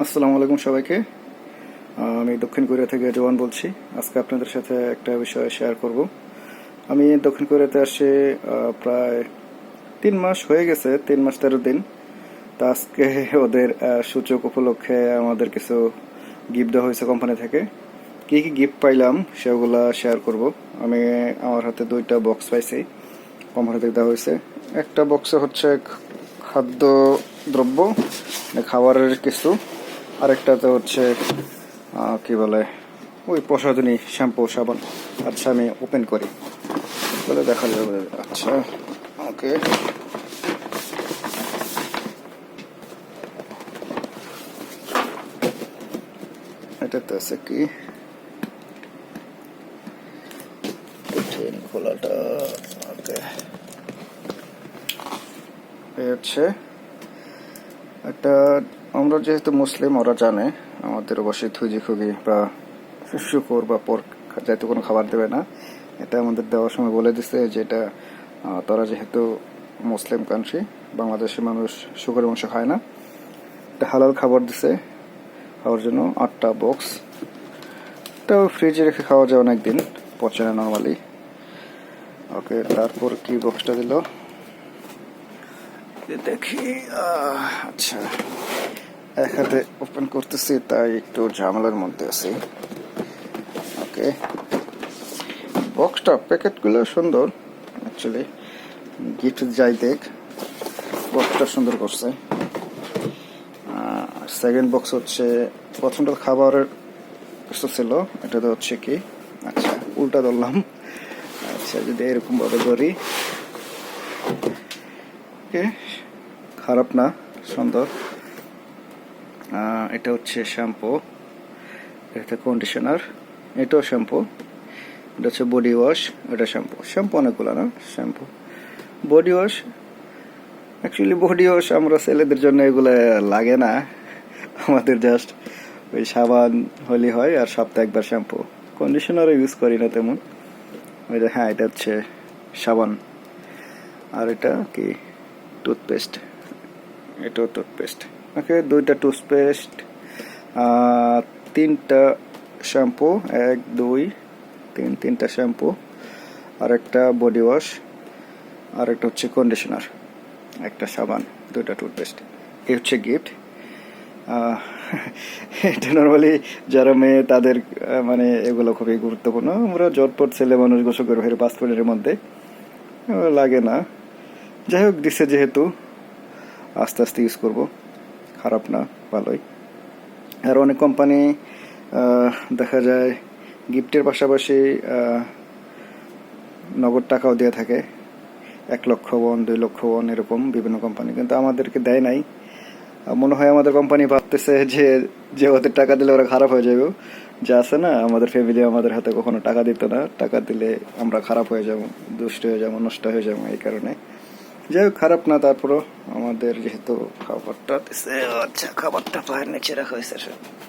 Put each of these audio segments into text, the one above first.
আসসালামু আলাইকুম সবাইকে। আমি দক্ষিণ কোরিয়া থেকে জওয়ান বলছি। আজকে আপনাদের সাথে একটা বিষয় শেয়ার করব। আমি দক্ষিণ কোরিয়াতে আহ, প্রায় তিন মাস হয়ে গেছে তিন মাস তেরো দিন। তা আজকে ওদের সূচক উপলক্ষে আমাদের কিছু গিফট দেওয়া হয়েছে কোম্পানি থেকে। কি কি গিফট পাইলাম সেগুলা শেয়ার করব। আমি আমার হাতে দুইটা বক্স পাইছি কোম্পানি থেকে দেওয়া হয়েছে। একটা বক্সে হচ্ছে খাদ্য দ্রব্য মানে খাবারের কিছু। আরেকটাতে হচ্ছে কি বলে, ওই প্রসাধনী শ্যাম্পু, সাবান আচ্ছা আমি ওপেন করি। বলে দেখা যাবে আচ্ছা ওকে। এটাতে আছে কি? খোলাটা, ওকে। হচ্ছে, একটা আমরা যেহেতু মুসলিম, ওরা জানে। আমাদের অবশ্যই থুজি খুবই বা শুকুর বা পর যাতে কোনো খাবার দেবে না। এটা আমাদের দেওয়ার সময় বলে দিছে যে এটা তারা যেহেতু মুসলিম কান্ট্রি বাংলাদেশের মানুষ শুকরের মাংস খায় না। এটা হালাল খাবার দিছে। খাওয়ার জন্য আটটা বক্স এটাও ফ্রিজে রেখে খাওয়া যায় অনেক দিন পচে না নর্মালি ওকে, তারপর কি বক্সটা দিল? দেখি আচ্ছা। এক ওপেন করতেছি, তাই একটু ঝামেলার মধ্যে আছি। ওকে বক্সটা প্যাকেটগুলো সুন্দর অ্যাকচুয়ালি গিফট যাই দেখ বক্সটা সুন্দর করছে। সেকেন্ড বক্স হচ্ছে, প্রথমটা খাবারের কিছু ছিল, এটাতে হচ্ছে কি? আচ্ছা উল্টা ধরলাম। আচ্ছা যদি এরকম ভাবে ধরি। ওকে খারাপ না, সুন্দর। এটা হচ্ছে শ্যাম্পু এটা কন্ডিশনার এটাও শ্যাম্পু, এটা হচ্ছে বডি ওয়াশ এটা শ্যাম্পু। শ্যাম্পু অনেকগুলো না? Shampoo. Body wash actually body wash আমরা ছেলেদের জন্য এগুলো লাগে না। আমাদের জাস্ট ওই সাবান হলি হয় আর সপ্তাহে একবার শ্যাম্পু। কন্ডিশনারও ইউজ করি না তেমন। ওই যে হ্যাঁ এটা হচ্ছে সাবান। আর এটা কি? টুথপেস্ট এটাও টুথপেস্ট ওকে, দুইটা টুথপেস্ট তিনটা শ্যাম্পু এক, দুই, তিন, তিনটা শ্যাম্পু আর একটা বডি ওয়াশ আর একটা হচ্ছে কন্ডিশনার একটা সাবান, দুইটা টুথপেস্ট এই হচ্ছে গিফট এটা নর্মালি যারা মেয়ে, তাদের মানে এগুলো খুবই গুরুত্বপূর্ণ। আমরা জটপট ছেলে মানুষ গোসল করে ফেরি পাঁচ মধ্যে। লাগে না। যাই হোক, দিছে যেহেতু, আস্তে আস্তে ইউজ করব। খারাপ না, ভালোই। আর অনেক কোম্পানি দেখা যায় গিফটের পাশাপাশি নগদ টাকাও দিয়ে থাকে। এক লক্ষ বন দুই লক্ষ বন এরকম বিভিন্ন কোম্পানি কিন্তু আমাদেরকে দেয় নাই। মনে হয় আমাদের কোম্পানি ভাবতেছে যে যে ওদের টাকা দিলে ওরা খারাপ হয়ে যাবে। যা আছে না, আমাদের ফ্যামিলি আমাদের হাতে কখনো টাকা দিত না। টাকা দিলে আমরা খারাপ হয়ে যাব, দুষ্ট হয়ে যাব, নষ্ট হয়ে যাব এই কারণে। যাই হোক খারাপ না তারপরও আমাদের যেহেতু খাবারটা দিছে আচ্ছা খাবারটা পায়ের নিচে রাখা হয়েছে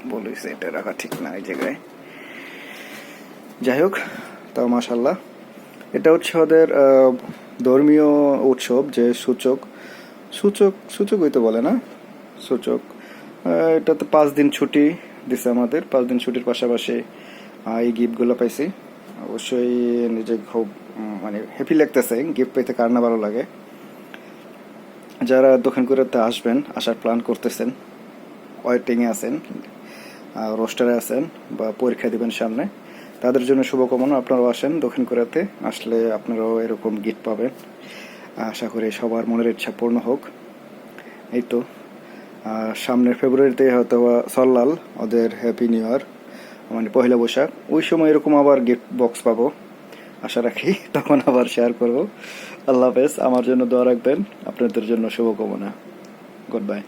বলিস এটা রাখা ঠিক না এই জায়গায়। যাই হোক তাও মাসাল্লাহ এটা হচ্ছে ওদের ধর্মীয় উৎসব যে সূচক সূচক সূচক তো বলে না সূচক। আহ, এটাতে পাঁচ দিন ছুটি দিছে আমাদের পাঁচ দিন ছুটির পাশাপাশি এই গিফটগুলো পাইছি। অবশ্যই নিজে খুব মানে হ্যাপি লাগতেছে গিফট পেতে কার না ভালো লাগে। যারা দক্ষিণ কোরিয়াতে আসবেন, আসার প্ল্যান করতেছেন, ওয়েটিংয়ে আছেন রোস্টারে আছেন বা পরীক্ষা দিবেন সামনে, তাদের জন্য শুভকামনা। আপনারাও আসেন, দক্ষিণ কোরিয়াতে আসলে আপনারাও এরকম গিফট পাবেন। আশা করি সবার মনের ইচ্ছা পূর্ণ হোক। এই তো সামনের ফেব্রুয়ারিতে হয়তো সল্লাল, ওদের হ্যাপি নিউ ইয়ার মানে পয়লা বৈশাখ, ওই সময় এরকম আবার গিফট বক্স পাবো। আশা রাখি, তখন আবার শেয়ার করব। আল্লাহ হাফেজ, আমার জন্য দোয়া রাখবেন। আপনাদের জন্য শুভকামনা। Good bye